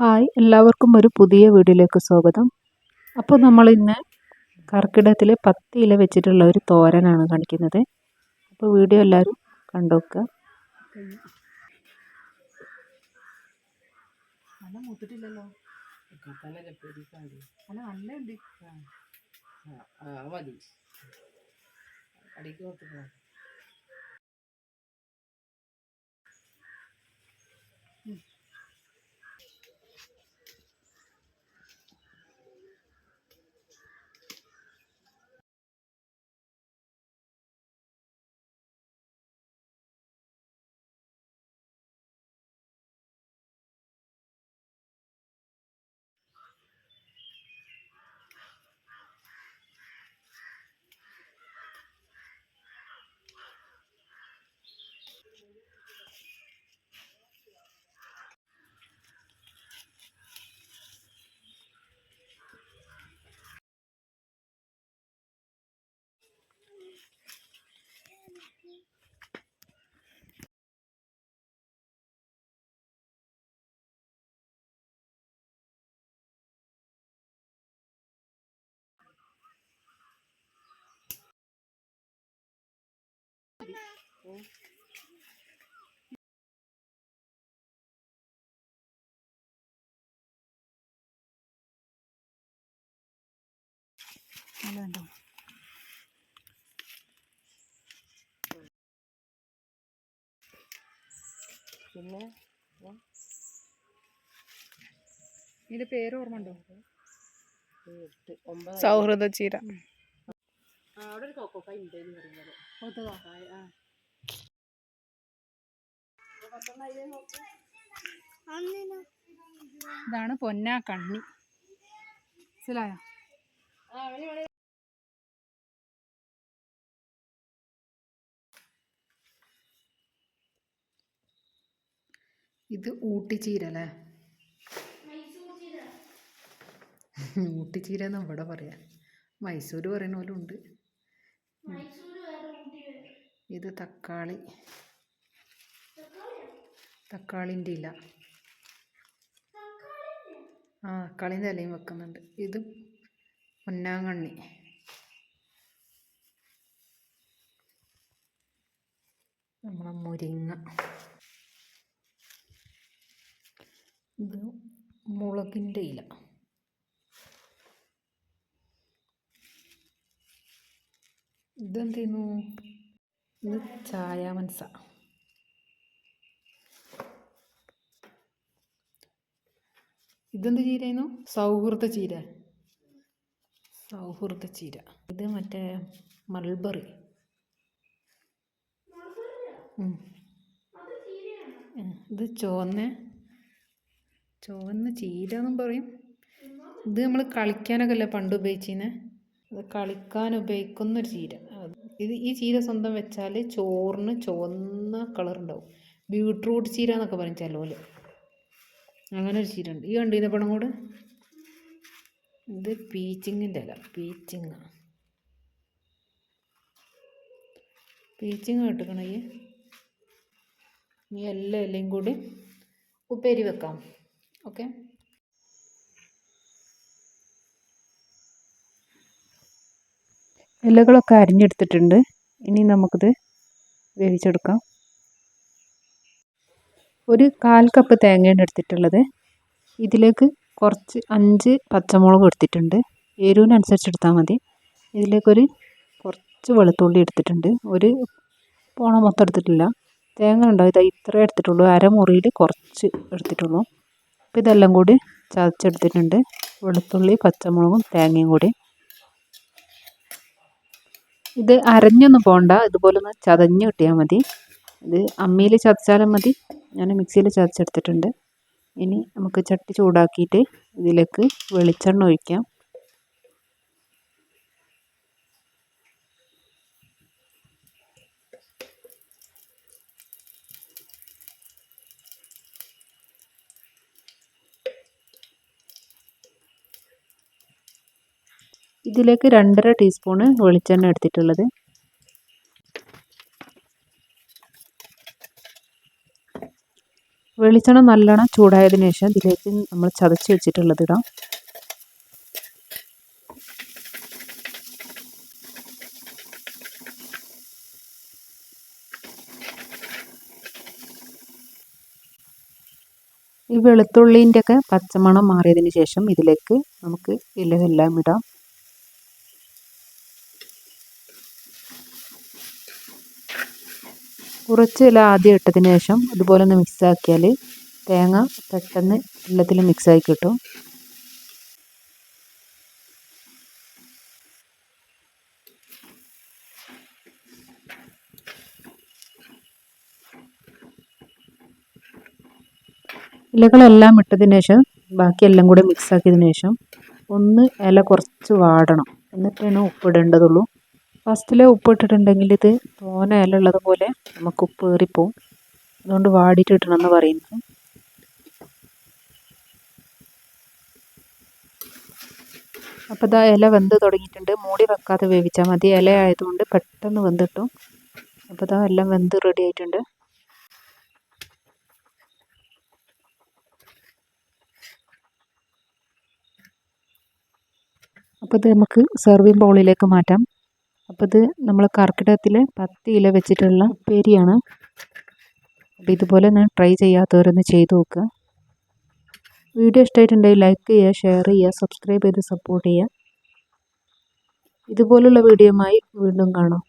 Hi എല്ലാവർക്കും ഒരു പുതിയ വീഡിയോയിലേക്ക് സ്വാഗതം. അപ്പോൾ നമ്മൾ ഇന്ന് കർക്കിടത്തിൽ പത്ത് ഇല വെച്ചിട്ടുള്ള ഒരു തോരനാണ് കാണിക്കുന്നത്. അപ്പോൾ വീഡിയോ എല്ലാവരും കണ്ടുവെക്കുക അടിക്ക് നല്ല ഉണ്ടോ പിന്നെ? ഇതിന്റെ പേര് ഓർമ്മ ഉണ്ടോ? സൗഹൃദ ചീര. അവിടെ ഒരു കൊക്കോക്കായ ഉണ്ട് എന്ന് പറയുന്നത്. ആ. ഇതാണ് പൊന്നാ കണ്ണി. മനസ്സിലായോ? ഇത് ഊട്ടിച്ചീര അല്ലേ ഊട്ടിച്ചീര എന്ന് ഇവിടെ പറയാം. മൈസൂർ പറയുന്ന പോലെ ഉണ്ട്. ഇത് തക്കാളി. തക്കാളിന്റെ ഇല ആ തക്കാളിന്റെ ഇലയും വെക്കുന്നുണ്ട്. ഇത് പൊന്നാങ്കണ്ണി. നമ്മളെ മുരിങ്ങ. ഇത് മുളകിന്റെ ഇല. ഇതെന്ത് ചെയ്യുന്നു? ഇത് ചായ മനസ്സ ഇതെന്ത് ചീരയായിരുന്നു? സൗഹൃദ ചീര. സൗഹൃദ ചീര. ഇത് മറ്റേ മൾബറി. ഇത് ചുവന്ന ചുവന്ന ചീര എന്നും പറയും. ഇത് നമ്മൾ കളിക്കാനൊക്കെ അല്ലേ പണ്ട് ഉപയോഗിച്ചിരുന്നത് അത് കളിക്കാൻ ഉപയോഗിക്കുന്ന ഒരു ചീര ഇത് ഈ ചീര സ്വന്തം വെച്ചാൽ ചോറിന് ചുവന്ന കളർ ഉണ്ടാവും ബീട്രൂട്ട് ചീര എന്നൊക്കെ പറയും ചിലവര്. അങ്ങനെ ഒരു ചീര ഉണ്ട് ഈ കണ്ടീന പണം കൂടെ? ഇത് പീച്ചിങ്ങിന്റെ അല്ല പീച്ചിങ് പീച്ചിങ് കിട്ടണേ ഈ. എല്ലാ ഇലയും കൂടി ഉപ്പേരി വെക്കാം. ഓക്കെ? ഇലകളൊക്കെ അരിഞ്ഞെടുത്തിട്ടുണ്ട്. ഇനി നമുക്കിത് വേവിച്ചെടുക്കാം. ഒരു കാൽ കപ്പ് തേങ്ങയാണ് എടുത്തിട്ടുള്ളത്. ഇതിലേക്ക് കുറച്ച് അഞ്ച് പച്ചമുളക് എടുത്തിട്ടുണ്ട്. എരിവിനനുസരിച്ച് എടുത്താൽ മതി. ഇതിലേക്കൊരു കുറച്ച് വെളുത്തുള്ളി എടുത്തിട്ടുണ്ട്. ഒരു പോണ മൊത്തം എടുത്തിട്ടില്ല. തേങ്ങ ഉണ്ടോ ഇതാ ഇത്രേ എടുത്തിട്ടുള്ളൂ. അരമുറിയിൽ കുറച്ച് എടുത്തിട്ടുള്ളൂ. അപ്പോൾ ഇതെല്ലാം കൂടി ചതച്ചെടുത്തിട്ടുണ്ട്. വെളുത്തുള്ളി പച്ചമുളകും തേങ്ങയും കൂടി. ഇത് അരഞ്ഞൊന്നും പോകണ്ട ഇതുപോലെ ഒന്ന് ചതഞ്ഞ് കിട്ടിയാൽ മതി. ഇത് അമ്മിയിൽ ചതച്ചാലും മതി. ഞാൻ മിക്സിയിൽ ചതച്ചെടുത്തിട്ടുണ്ട്. ഇനി നമുക്ക് ചട്ടി ചൂടാക്കിയിട്ട് ഇതിലേക്ക് വെളിച്ചെണ്ണ ഒഴിക്കാം. ഇതിലേക്ക് രണ്ടര ടീസ്പൂണ് വെളിച്ചെണ്ണ എടുത്തിട്ടുള്ളത്. വെളിച്ചെണ്ണ നല്ലോണം ചൂടായതിനു ശേഷം ഇതിലേക്ക് നമ്മൾ ചതച്ച് വെച്ചിട്ടുള്ളത് ഇടാം. ഈ വെളുത്തുള്ളീന്റെ ഒക്കെ പച്ചമണം മാറിയതിന് ശേഷം ഇതിലേക്ക് നമുക്ക് ഇലയെല്ലാം ഇടാം. കുറച്ച് ഇല ആദ്യം ഇട്ടതിന് ശേഷം ഇതുപോലെ ഒന്ന് മിക്സ് ആക്കിയാൽ തേങ്ങ പെട്ടെന്ന് എല്ലാത്തിൽ മിക്സായി കിട്ടും. ഇലകളെല്ലാം ഇട്ടതിന് ശേഷം ബാക്കിയെല്ലാം കൂടെ മിക്സാക്കിയതിന് ശേഷം ഒന്ന് ഇല കുറച്ച് വാടണം. എന്നിട്ടാണ് ഉപ്പിടേണ്ടതുള്ളൂ. ഫസ്റ്റിലെ ഉപ്പ് ഇട്ടിട്ടുണ്ടെങ്കിൽ ഇത് തോന ഇലുള്ളത് പോലെ നമുക്ക് ഉപ്പ് ഏറിപ്പോവും. അതുകൊണ്ട് വാടിയിട്ട് ഇടണമെന്ന് പറയുന്നത് അപ്പോൾ ഇതാ ഇല വെന്ത് തുടങ്ങിയിട്ടുണ്ട്. മൂടി വെക്കാതെ വേവിച്ചാൽ മതി. ഇല ആയതുകൊണ്ട് പെട്ടെന്ന് വെന്തിട്ടും. അപ്പോൾ ഇതാ എല്ലാം വെന്ത് റെഡി ആയിട്ടുണ്ട്. അപ്പോൾ ഇത് നമുക്ക് സെർവിങ് ബൗളിലേക്ക് മാറ്റാം. അപ്പോൾ ഇത് നമ്മൾ കർക്കിടകത്തിൽ പത്ത് ഇല വെച്ചിട്ടുള്ള ഉപ്പേരിയാണ്. അപ്പോൾ ഇതുപോലെ ഞാൻ ട്രൈ ചെയ്യാത്തവരൊന്ന് ചെയ്ത് നോക്കുക. വീഡിയോ ഇഷ്ടമായിട്ടുണ്ടെങ്കിൽ ലൈക്ക് ചെയ്യുക ഷെയർ ചെയ്യുക സബ്സ്ക്രൈബ് ചെയ്ത് സപ്പോർട്ട് ചെയ്യുക. ഇതുപോലുള്ള വീഡിയോമായി വീണ്ടും കാണാം.